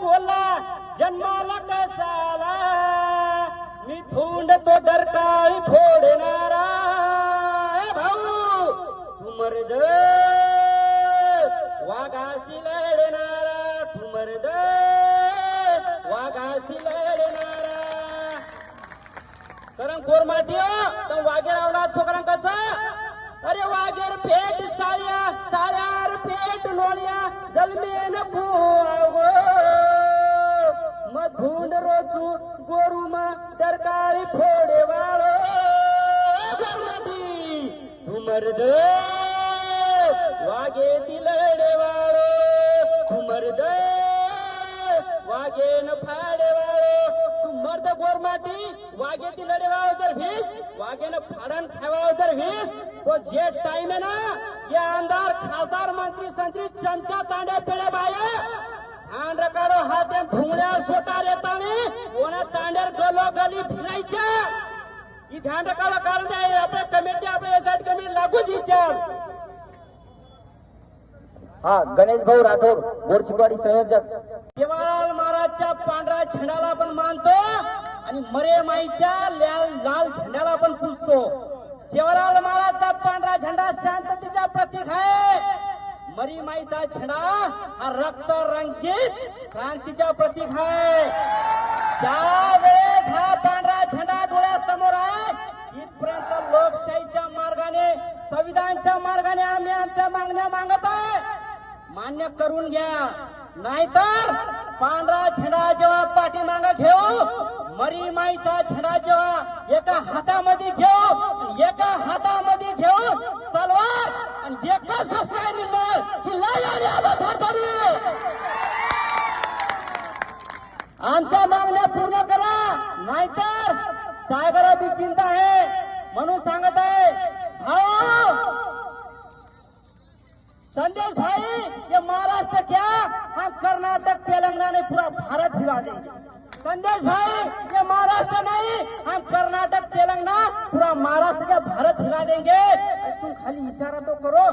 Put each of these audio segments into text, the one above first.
Cola जन्माला कसाला मी धुंड तो डरकाळी फोडणारा. भाऊ तू मर्द वाघाशी लढणारा तू मर्द वाघाशी लढणारा. कारण कोरमाटी हो. तर वाघेर आवला छोकरांकाचा. अरे वाघेर पेट साळ्या साळ्यार पेट लोळ्या जलमेन भू तू मर्द वागे दिलडे वाळो तू मर्द वाघेन फाडे वाळो तू मर्द गोरमाटी वाघेती लढे वाळो जर वीस न फाडण खावाळो जर वीस तो जे टाइम आहे ना ये आमदार खासदार मंत्री संत्री चमचा तांड्या पेढे बाये हांड काढो हाते भुंगड्या सोटार येतानी कोणा तांड्यार गलो गली फिरायच्या ही ध्यान काढो कारण ते आपल्या कमिटी आपल्या यासाठी कमिटी हा गणेश भाऊ राठोड बोरचिकवाडी संयोजक. शिवालाल महाराजच्या पांढऱ्या झेंड्याला आपण मानतो आणि मरे माईच्या लाल लाल झेंड्याला आपण पुजतो. शिवलाल महाराजचा पांढरा झेंडा शांततेचा प्रतीक आहे. मरी माईचा झेंडा हा रक्त रंगीत क्रांतीचा प्रतीक आहे त्यावेळेस हा पांढरा झेंडा डोळ्यासमोर आहे इथपर्यंत लोकशाहीच्या मार्गाने संविधानच्या मार्गाने आम्ही आमच्या मागण्या मागत आहे मान्य करून घ्या. नाहीतर पांढरा झेंडा जेव्हा पाठीमाग घेऊ मरी माईचा झेंडा जेव्हा एका हातामध्ये घेऊ एका हातामध्ये घेऊ तलवार आणि एकच गोष्ट आहे मिळणार की लय आली आमच्या मागण्या पूर्ण करा. नाहीतर टायगरा चिंता आहे. म्हणून सांगत आहे भाऊ संदेश भाई ये महाराष्ट्र क्या? हम कर्नाटक तेलंगाना पूरा भारत हिला देंगे। संदेश भाई ये महाराष्ट्र नहीं हम कर्नाटक तेलंगाना पूरा महाराष्ट्र का भारत हिला देंगे। तुम खाली इशारा तो करो।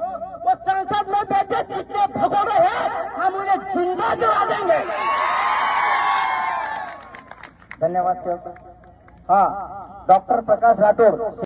वो संसद में बैठे जितने भगोड़े हैं हम उन्हें जिंदा जला देंगे। धन्यवाद सर। हाँ डॉक्टर प्रकाश राठौर।